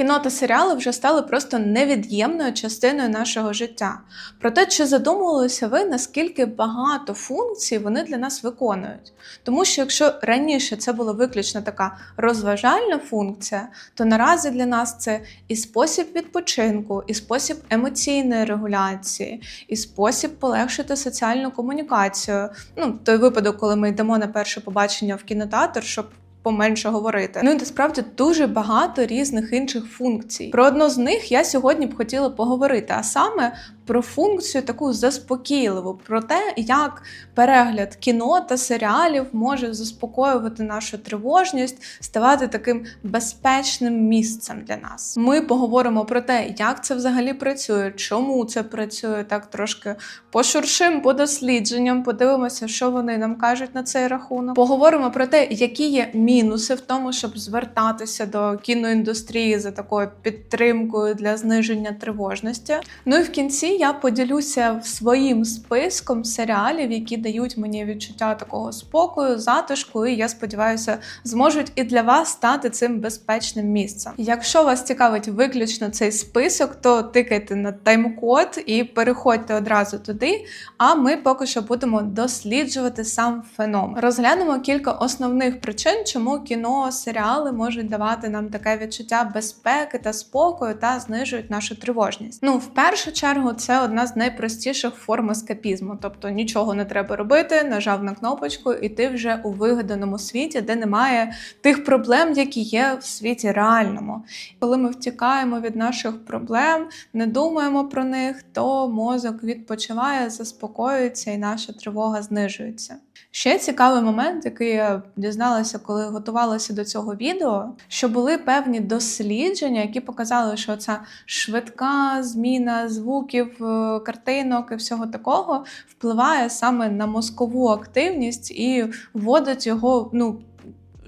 Кіно та серіали вже стали просто невід'ємною частиною нашого життя. Проте, чи задумувалися ви, наскільки багато функцій вони для нас виконують? Тому що якщо раніше це була виключно така розважальна функція, то наразі для нас це і спосіб відпочинку, і спосіб емоційної регуляції, і спосіб полегшити соціальну комунікацію. Ну, той випадок, коли ми йдемо на перше побачення в кінотеатр, щоб поменше говорити. Ну і насправді дуже багато різних інших функцій. Про одну з них я сьогодні б хотіла поговорити, а саме про функцію таку заспокійливу, про те, як перегляд кіно та серіалів може заспокоювати нашу тривожність, ставати таким безпечним місцем для нас. Ми поговоримо про те, як це взагалі працює, чому це працює, так трошки пошуршим по дослідженням, подивимося, що вони нам кажуть на цей рахунок. Поговоримо про те, які є мінуси в тому, щоб звертатися до кіноіндустрії за такою підтримкою для зниження тривожності. Ну і в кінці я поділюся своїм списком серіалів, які дають мені відчуття такого спокою, затишку, і я сподіваюся, зможуть і для вас стати цим безпечним місцем. Якщо вас цікавить виключно цей список, то тикайте на тайм-код і переходьте одразу туди. А ми поки що будемо досліджувати сам феномен. Розглянемо кілька основних причин, чому кіно, серіали можуть давати нам таке відчуття безпеки та спокою та знижують нашу тривожність. Ну, в першу чергу, це одна з найпростіших форм ескапізму, тобто нічого не треба робити, нажав на кнопочку, і ти вже у вигаданому світі, де немає тих проблем, які є в світі реальному. Коли ми втікаємо від наших проблем, не думаємо про них, то мозок відпочиває, заспокоюється і наша тривога знижується. Ще цікавий момент, який я дізналася, коли готувалася до цього відео, що були певні дослідження, які показали, що ця швидка зміна звуків, е, картинок і всього такого впливає саме на мозкову активність і вводить його ну.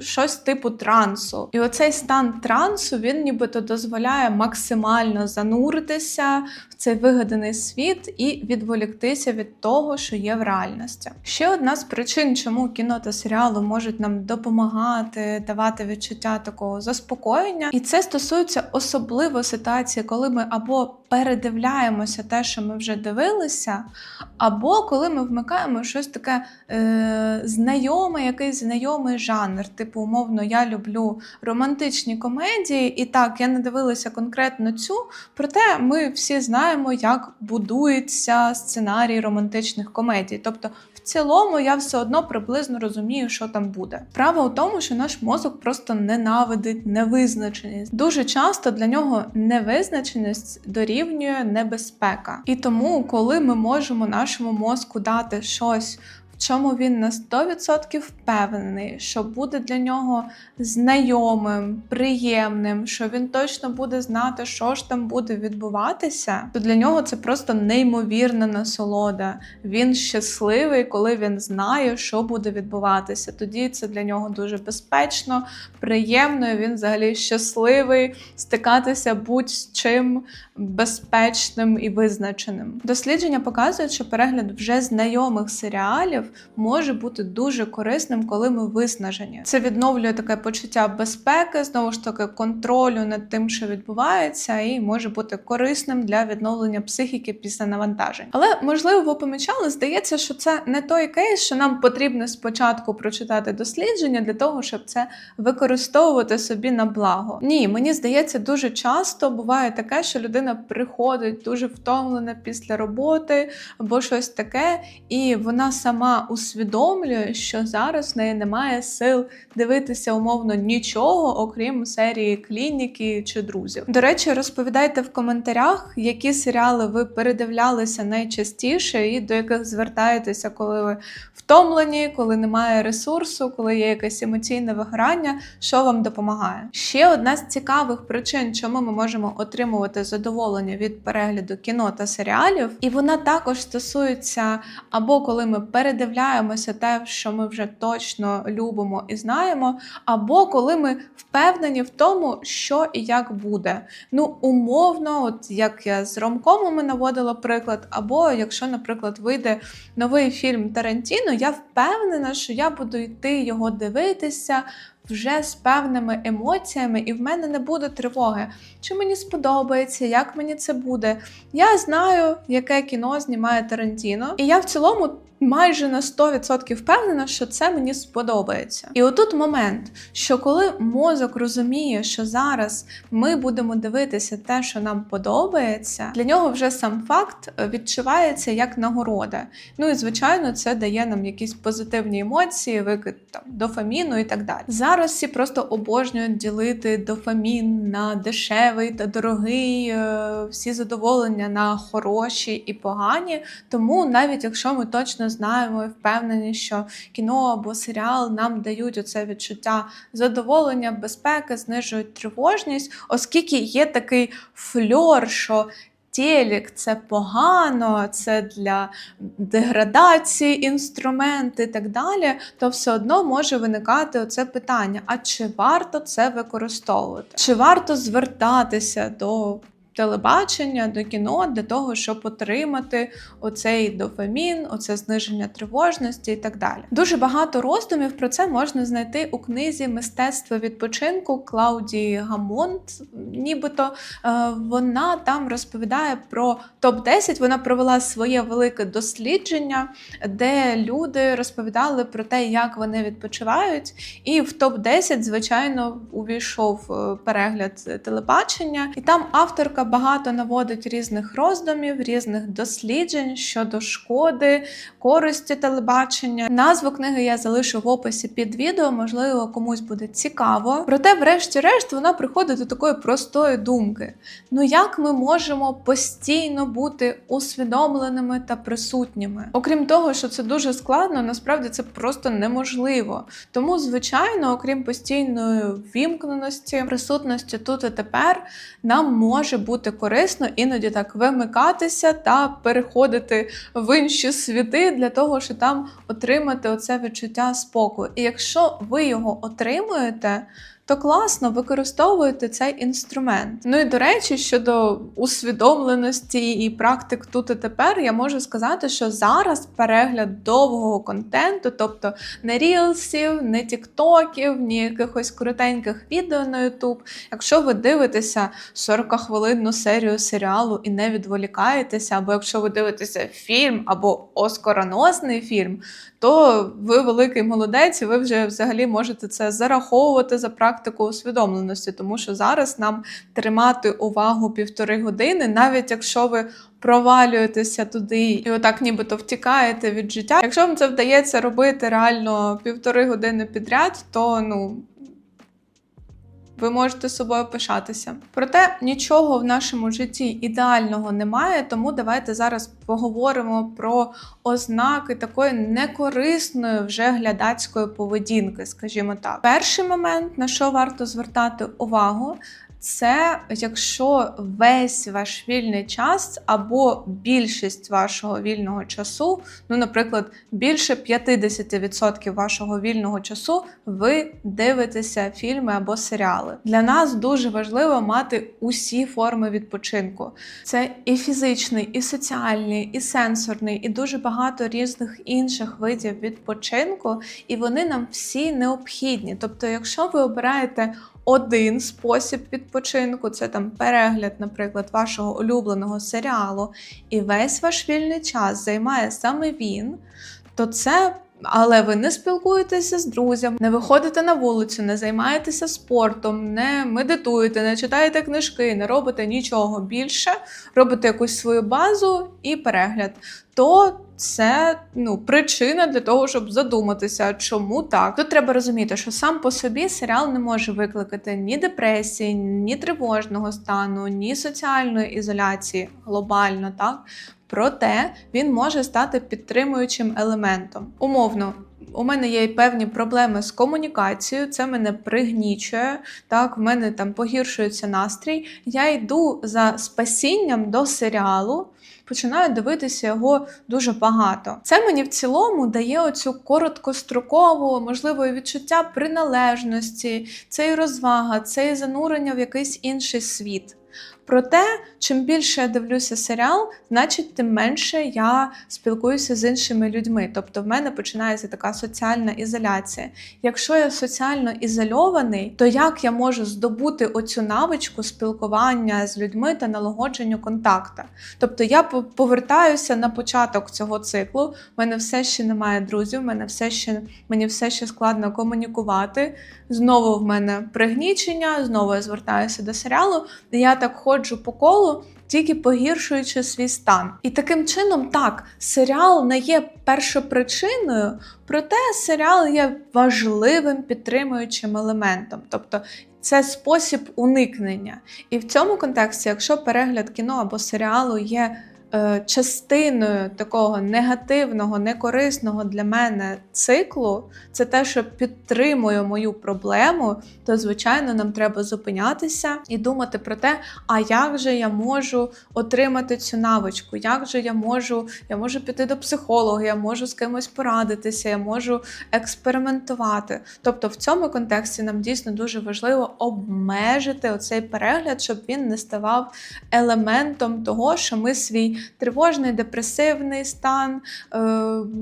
Щось типу трансу, і оцей стан трансу він нібито дозволяє максимально зануритися в цей вигаданий світ і відволіктися від того, що є в реальності. Ще одна з причин, чому кіно та серіали можуть нам допомагати, давати відчуття такого заспокоєння, і це стосується особливо ситуації, коли ми або передивляємося те, що ми вже дивилися, або коли ми вмикаємо щось таке е, знайоме, якийсь знайомий жанр. Типу, умовно, я люблю романтичні комедії, і так, я не дивилася конкретно цю, проте ми всі знаємо, як будується сценарій романтичних комедій. Тобто, в цілому я все одно приблизно розумію, що там буде. Право у тому, що наш мозок просто ненавидить невизначеність. Дуже часто для нього невизначеність дорівнює небезпека. І тому, коли ми можемо нашому мозку дати щось. Чому він на 100% впевнений, що буде для нього знайомим, приємним, що він точно буде знати, що ж там буде відбуватися, то для нього це просто неймовірна насолода. Він щасливий, коли він знає, що буде відбуватися. Тоді це для нього дуже безпечно, приємно. і Він взагалі щасливий стикатися будь-з чим безпечним і визначеним. Дослідження показують, що перегляд вже знайомих серіалів може бути дуже корисним, коли ми виснажені. Це відновлює таке почуття безпеки, знову ж таки, контролю над тим, що відбувається, і може бути корисним для відновлення психіки після навантажень. Але можливо, ви помічали, здається, що це не той кейс, що нам потрібно спочатку прочитати дослідження для того, щоб це використовувати собі на благо. Ні, мені здається, дуже часто буває таке, що людина приходить дуже втомлена після роботи або щось таке, і вона сама усвідомлює, що зараз в неї немає сил дивитися умовно нічого, окрім серії клініки чи друзів. До речі, розповідайте в коментарях, які серіали ви передивлялися найчастіше і до яких звертаєтеся, коли ви втомлені, коли немає ресурсу, коли є якесь емоційне вигорання, що вам допомагає. Ще одна з цікавих причин, чому ми можемо отримувати задоволення від перегляду кіно та серіалів, і вона також стосується або коли ми передивляємося те, що ми вже точно любимо і знаємо, або коли ми впевнені в тому, що і як буде. Ну, умовно, от як я з ромкомами наводила приклад, або якщо, наприклад, вийде новий фільм Тарантіно, я впевнена, що я буду йти його дивитися вже з певними емоціями, і в мене не буде тривоги. Чи мені сподобається, як мені це буде? Я знаю, яке кіно знімає Тарантіно, і я в цілому. Майже на 100% впевнена, що це мені сподобається. І отут момент, що коли мозок розуміє, що зараз ми будемо дивитися те, що нам подобається, для нього вже сам факт е, відчувається як нагорода. Ну і звичайно, це дає нам якісь позитивні емоції, викид там дофаміну і так далі. Зараз всі просто обожнюють ділити дофамін на дешевий та дорогий, е, всі задоволення на хороші і погані. Тому навіть якщо ми точно знаємо і впевнені, що кіно або серіал нам дають оце відчуття задоволення, безпеки, знижують тривожність, оскільки є такий фльор, що Телек це погано, це для деградації інструмент і так далі, то все одно може виникати оце питання: а чи варто це використовувати? Чи варто звертатися до телебачення, до кіно для того, щоб отримати оцей дофамін, оце зниження тривожності і так далі. Дуже багато роздумів про це можна знайти у книзі Мистецтво відпочинку Клаудії Гамонт. Нібито е, вона там розповідає про топ-10. Вона провела своє велике дослідження, де люди розповідали про те, як вони відпочивають. І в топ-10, звичайно, увійшов е, перегляд телебачення, і там авторка багато наводить різних роздумів, різних досліджень щодо шкоди, користі телебачення. Назву книги я залишу в описі під відео, можливо, комусь буде цікаво. Проте, врешті-решт, вона приходить до такої простої думки: ну як ми можемо постійно бути усвідомленими та присутніми? Окрім того, що це дуже складно, насправді це просто неможливо. Тому, звичайно, окрім постійної вімкненості, присутності тут і тепер, нам може бути корисно іноді так вимикатися та переходити в інші світи для того, щоб там отримати оце відчуття спокою. І якщо ви його отримуєте, то класно використовуєте цей інструмент. Ну і до речі, щодо усвідомленості і практик тут і тепер, я можу сказати, що зараз перегляд довгого контенту, тобто не рілсів, не тіктоків, ні якихось коротеньких відео на Ютуб. Якщо ви дивитеся 40-хвилинну серію серіалу і не відволікаєтеся, або якщо ви дивитеся фільм або оскароносний фільм, то ви великий молодець, і ви вже взагалі можете це зараховувати за практику усвідомленості, тому що зараз нам тримати увагу півтори години, навіть якщо ви провалюєтеся туди і отак нібито втікаєте від життя. Якщо вам це вдається робити реально півтори години підряд, то ну. Ви можете собою пишатися. Проте нічого в нашому житті ідеального немає, тому давайте зараз поговоримо про ознаки такої некорисної вже глядацької поведінки, скажімо так. Перший момент, на що варто звертати увагу, це якщо весь ваш вільний час або більшість вашого вільного часу, ну, наприклад, більше 50% вашого вільного часу ви дивитеся фільми або серіали. Для нас дуже важливо мати усі форми відпочинку. Це і фізичний, і соціальний, і сенсорний, і дуже багато різних інших видів відпочинку, і вони нам всі необхідні. Тобто, якщо ви обираєте один спосіб відпочинку це там перегляд, наприклад, вашого улюбленого серіалу, і весь ваш вільний час займає саме він, то це. Але ви не спілкуєтеся з друзями, не виходите на вулицю, не займаєтеся спортом, не медитуєте, не читаєте книжки, не робите нічого більше, робите якусь свою базу і перегляд. То це ну, причина для того, щоб задуматися, чому так. Тут треба розуміти, що сам по собі серіал не може викликати ні депресії, ні тривожного стану, ні соціальної ізоляції глобально, так. Проте він може стати підтримуючим елементом. Умовно, у мене є певні проблеми з комунікацією, це мене пригнічує, так, в мене там погіршується настрій. Я йду за спасінням до серіалу. Починаю дивитися його дуже багато. Це мені в цілому дає оцю короткострокову, можливо, відчуття приналежності, це і розвага, це і занурення в якийсь інший світ. Проте, чим більше я дивлюся серіал, значить, тим менше я спілкуюся з іншими людьми. Тобто, в мене починається така соціальна ізоляція. Якщо я соціально ізольований, то як я можу здобути оцю навичку спілкування з людьми та налагодженню контакту? Тобто я повертаюся на початок цього циклу. В мене все ще немає друзів, в мене все ще мені все ще складно комунікувати. Знову в мене пригнічення, знову я звертаюся до серіалу. Я так ходжу по колу, тільки погіршуючи свій стан. І таким чином, так, серіал не є першопричиною, проте серіал є важливим підтримуючим елементом. Тобто це спосіб уникнення. І в цьому контексті, якщо перегляд кіно або серіалу є частиною такого негативного, некорисного для мене циклу, це те, що підтримує мою проблему, то звичайно нам треба зупинятися і думати про те, а як же я можу отримати цю навичку, як же я можу, я можу піти до психолога, я можу з кимось порадитися, я можу експериментувати. Тобто в цьому контексті нам дійсно дуже важливо обмежити оцей перегляд, щоб він не ставав елементом того, що ми свій тривожний, депресивний стан, е,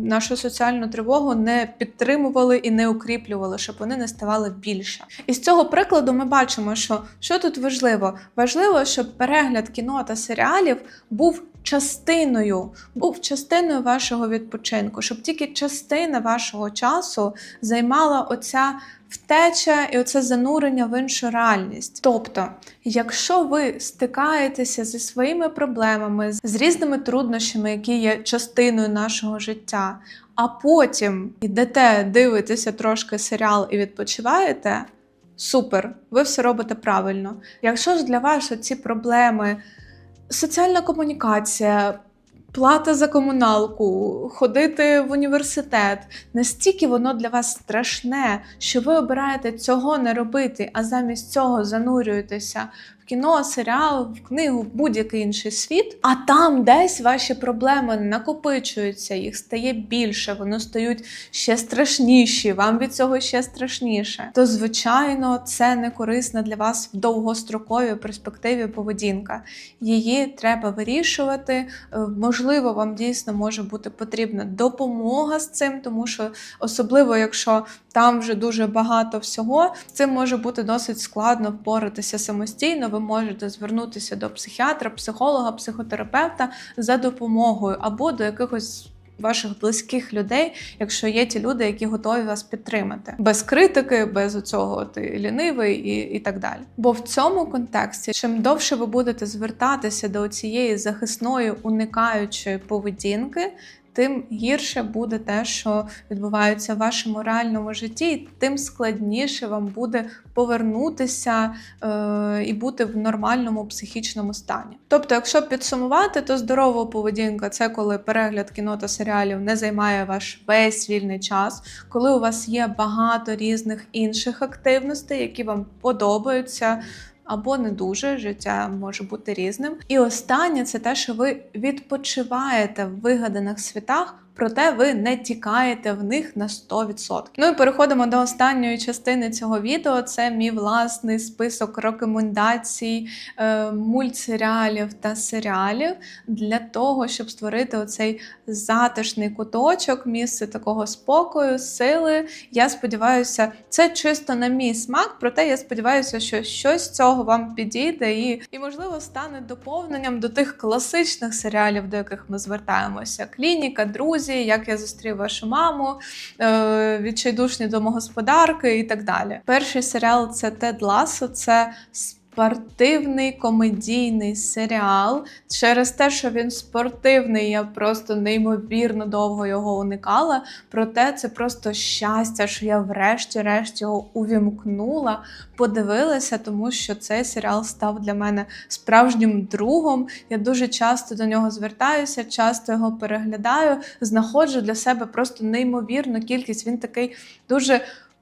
нашу соціальну тривогу не підтримували і не укріплювали, щоб вони не ставали більше. І з цього прикладу ми бачимо, що, що тут важливо. Важливо, щоб перегляд кіно та серіалів був частиною, був частиною вашого відпочинку, щоб тільки частина вашого часу займала оця втеча і оце занурення в іншу реальність. Тобто, якщо ви стикаєтеся зі своїми проблемами, з різними труднощами, які є частиною нашого життя, а потім йдете, дивитеся трошки серіал і відпочиваєте. Супер, ви все робите правильно. Якщо ж для вас ці проблеми, соціальна комунікація, плата за комуналку, ходити в університет, настільки воно для вас страшне, що ви обираєте цього не робити, а замість цього занурюєтеся кіно, серіал, в книгу, будь-який інший світ, а там десь ваші проблеми накопичуються, їх стає більше, вони стають ще страшніші, вам від цього ще страшніше. То, звичайно, це не корисна для вас в довгостроковій перспективі поведінка. Її треба вирішувати. Е, Можливо, вам дійсно може бути потрібна допомога з цим, тому що особливо, якщо там вже дуже багато всього, цим може бути досить складно впоратися самостійно. Ви можете звернутися до психіатра, психолога, психотерапевта за допомогою або до якихось. Ваших близьких людей, якщо є ті люди, які готові вас підтримати, без критики, без цього ти лінивий і, і так далі. Бо в цьому контексті, чим довше ви будете звертатися до цієї захисної уникаючої поведінки, тим гірше буде те, що відбувається в вашому реальному житті, і тим складніше вам буде повернутися е, і бути в нормальному психічному стані. Тобто, якщо підсумувати, то здорова поведінка це коли перегляд кіно та серіалів не займає ваш весь вільний час, коли у вас є багато різних інших активностей, які вам подобаються або не дуже. Життя може бути різним. І останнє це те, що ви відпочиваєте в вигаданих світах. Проте ви не тікаєте в них на 100%. Ну і переходимо до останньої частини цього відео. Це мій власний список рекомендацій е, мультсеріалів та серіалів для того, щоб створити оцей затишний куточок, місце такого спокою, сили. Я сподіваюся, це чисто на мій смак, проте я сподіваюся, що щось з цього вам підійде і, і можливо, стане доповненням до тих класичних серіалів, до яких ми звертаємося: клініка, друзі, як я зустрів вашу маму, е, відчайдушні домогосподарки і так далі. Перший серіал це Тед Ласо, це спортивний комедійний серіал. Через те, що він спортивний, я просто неймовірно довго його уникала. Проте це просто щастя, що я врешті-решт його увімкнула, подивилася, тому що цей серіал став для мене справжнім другом. Я дуже часто до нього звертаюся, часто його переглядаю, знаходжу для себе просто неймовірну кількість. Він такий дуже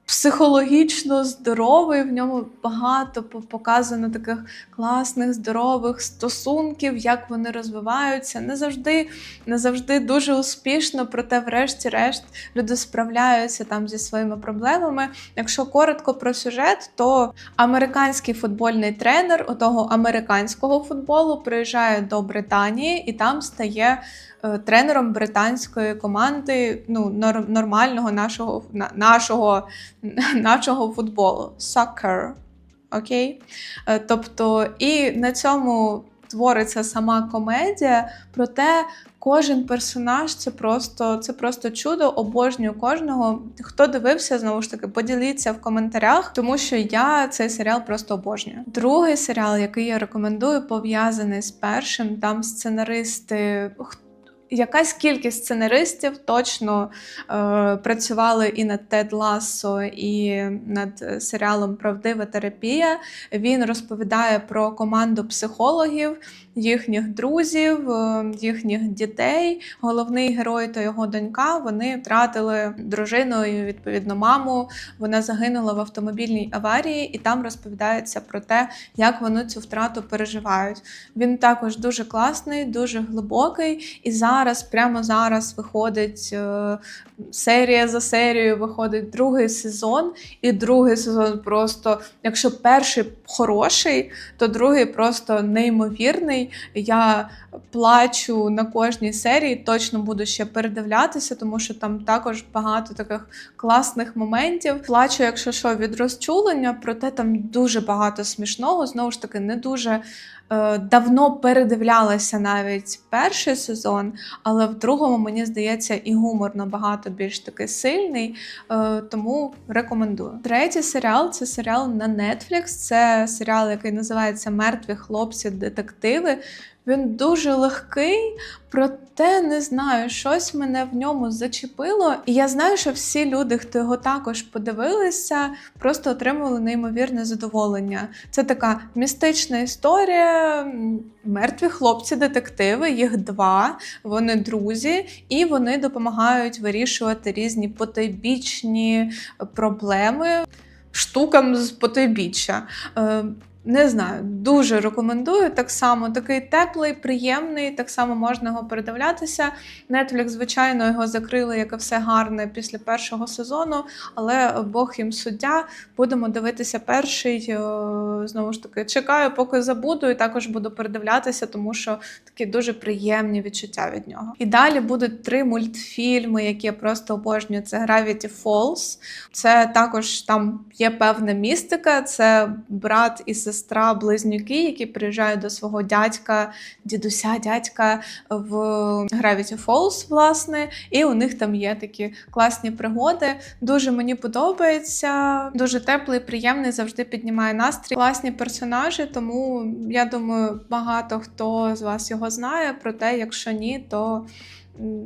психологічно здоровий. В ньому багато показано таких класних, здорових стосунків, як вони розвиваються. Не завжди, не завжди дуже успішно, проте, врешті-решт, люди справляються там зі своїми проблемами. Якщо коротко про сюжет, то американський футбольний тренер отого американського футболу приїжджає до Британії і там стає тренером британської команди ну, нор- нормального нашого, на- нашого, нашого футболу. Soccer. Окей? Е, Тобто, і на цьому твориться сама комедія, проте кожен персонаж це просто, це просто чудо, обожнюю кожного. Хто дивився, знову ж таки, поділіться в коментарях, тому що я цей серіал просто обожнюю. Другий серіал, який я рекомендую, пов'язаний з першим. Там сценаристи. Якась кількість сценаристів точно е, працювали і над Тед Лассо, і над е, серіалом Правдива терапія. Він розповідає про команду психологів, їхніх друзів, е, їхніх дітей. Головний герой та його донька вони втратили дружину і відповідно маму. Вона загинула в автомобільній аварії, і там розповідається про те, як вони цю втрату переживають. Він також дуже класний, дуже глибокий. І зараз, прямо зараз, виходить е, серія за серією, виходить другий сезон. І другий сезон просто, якщо перший хороший, то другий просто неймовірний. Я плачу на кожній серії, точно буду ще передивлятися, тому що там також багато таких класних моментів. Плачу, якщо що, від розчулення, проте там дуже багато смішного. Знову ж таки, не дуже давно передивлялася навіть перший сезон, але в другому, мені здається, і гумор набагато більш такий сильний, е, тому рекомендую. Третій серіал це серіал на Netflix. Це серіал, який називається Мертві хлопці-детективи. Він дуже легкий, проте не знаю, щось мене в ньому зачепило. І я знаю, що всі люди, хто його також подивилися, просто отримували неймовірне задоволення. Це така містична історія. Мертві хлопці-детективи, їх два, вони друзі, і вони допомагають вирішувати різні потойбічні проблеми штукам з потойбіччя. Не знаю, дуже рекомендую. Так само такий теплий, приємний, так само можна його передивлятися. Netflix, звичайно, його закрили, як і все гарне після першого сезону, але Бог їм суддя. Будемо дивитися перший. е, Знову ж таки, чекаю, поки забуду, і також буду передивлятися, тому що такі дуже приємні відчуття від нього. І далі будуть три мультфільми, які я просто обожнюю. Це Gravity Falls. Це також там є певна містика. Це брат і сестра близнюки, які приїжджають до свого дядька, дідуся, дядька в Gravity Falls, власне, і у них там є такі класні пригоди. Дуже мені подобається, дуже теплий, приємний, завжди піднімає настрій. Класні персонажі, тому я думаю, багато хто з вас його знає. Проте, якщо ні, то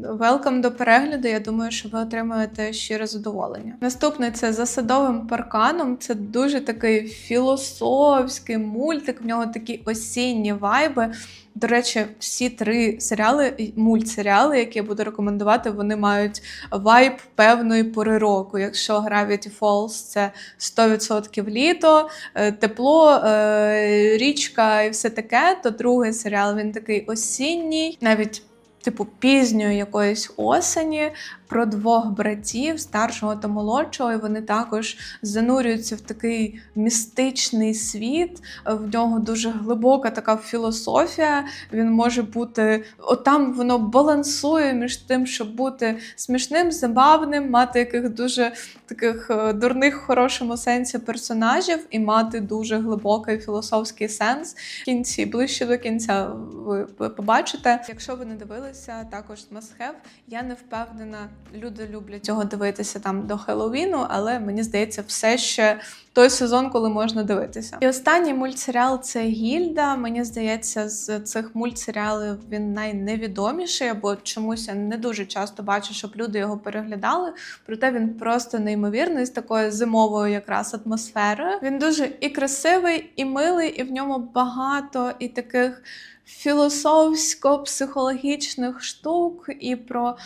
Велкам до перегляду. Я думаю, що ви отримаєте щире задоволення. Наступний це за садовим парканом. Це дуже такий філософський мультик. В нього такі осінні вайби. До речі, всі три серіали, мультсеріали, які я буду рекомендувати, вони мають вайб певної пори року. Якщо Gravity Falls це 100% літо, е, тепло, е, річка і все таке, то другий серіал він такий осінній, навіть типу пізньої якоїсь осені. Про двох братів, старшого та молодшого, і вони також занурюються в такий містичний світ. В нього дуже глибока така філософія. Він може бути отам воно балансує між тим, щоб бути смішним, забавним, мати яких дуже таких е, дурних в хорошому сенсі персонажів і мати дуже глибокий філософський сенс. В кінці ближче до кінця ви, побачите. Якщо ви не дивилися, також have. Я не впевнена. Люди люблять його дивитися там до Хеллоуіну, але мені здається, все ще той сезон, коли можна дивитися. І останній мультсеріал це Гільда. Мені здається, з цих мультсеріалів він найневідоміший, або чомусь я не дуже часто бачу, щоб люди його переглядали. Проте він просто неймовірний з такою зимовою якраз атмосферою. Він дуже і красивий, і милий, і в ньому багато і таких філософсько-психологічних штук, і про.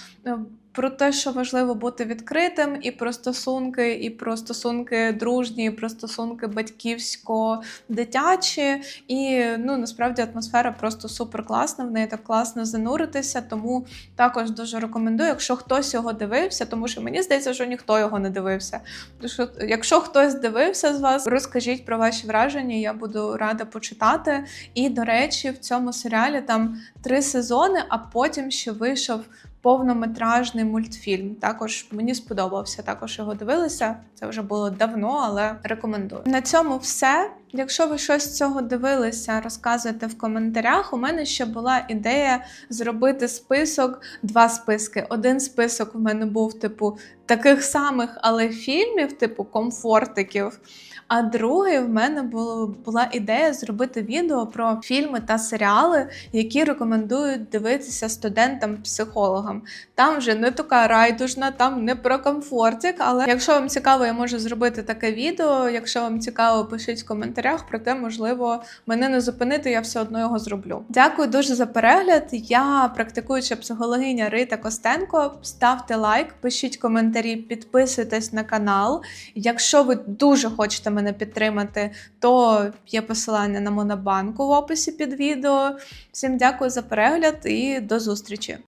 Про те, що важливо бути відкритим, і про стосунки, і про стосунки дружні, і про стосунки батьківсько-дитячі. І ну насправді атмосфера просто супер класна. В неї так класно зануритися. Тому також дуже рекомендую, якщо хтось його дивився, тому що мені здається, що ніхто його не дивився. Що якщо хтось дивився з вас, розкажіть про ваші враження. Я буду рада почитати. І до речі, в цьому серіалі там три сезони, а потім ще вийшов повнометражний мультфільм. Також мені сподобався. Також його дивилися. Це вже було давно, але рекомендую. На цьому все. Якщо ви щось з цього дивилися, розказуйте в коментарях. У мене ще була ідея зробити список, два списки. Один список в мене був, типу, таких самих, але фільмів, типу комфортиків. А другий в мене було, була ідея зробити відео про фільми та серіали, які рекомендують дивитися студентам-психологам. Там вже не така райдужна, там не про комфортик. Але якщо вам цікаво, я можу зробити таке відео. Якщо вам цікаво, пишіть в коментарях. Проте, можливо, мене не зупинити, я все одно його зроблю. Дякую дуже за перегляд. Я практикуюча психологиня Рита Костенко. Ставте лайк, пишіть коментарі, підписуйтесь на канал. Якщо ви дуже хочете мене підтримати, то є посилання на Монобанку в описі під відео. Всім дякую за перегляд і до зустрічі!